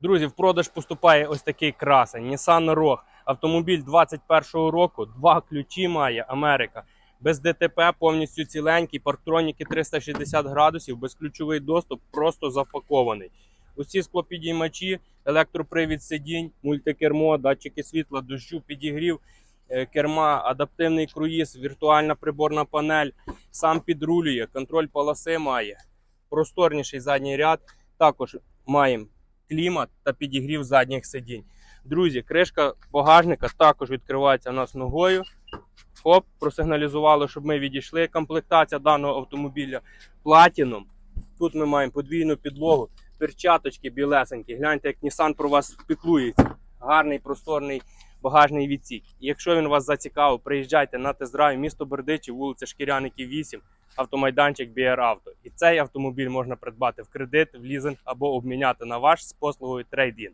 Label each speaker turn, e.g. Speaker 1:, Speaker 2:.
Speaker 1: Друзі, в продаж поступає ось такий красень. Nissan Rogue. Автомобіль 21-го року, два ключі має Америка. Без ДТП, повністю ціленький, парктроніки 360 градусів, безключовий доступ, просто запакований. Усі склопідіймачі, електропривід сидінь, мультикермо, датчики світла, дощу, підігрів, е, керма, адаптивний круїз, віртуальна приборна панель, сам підрулює, контроль полоси має, просторніший задній ряд. Також маємо клімат та підігрів задніх сидінь. Друзі, кришка багажника також відкривається у нас ногою. Хоп, просигналізувало, щоб ми відійшли. Комплектація даного автомобіля Platinum. Тут ми маємо подвійну підлогу, перчаточки білесенькі. Гляньте, як Nissan про вас піклується. Гарний просторний багажний відсік. Якщо він вас зацікавив, приїжджайте на тест-драйв місто Бердичів, вулиця Шкіряників 8, автомайданчик BR Auto. І цей автомобіль можна придбати в кредит, в лізинг або обміняти на ваш з послугою трейд-ін.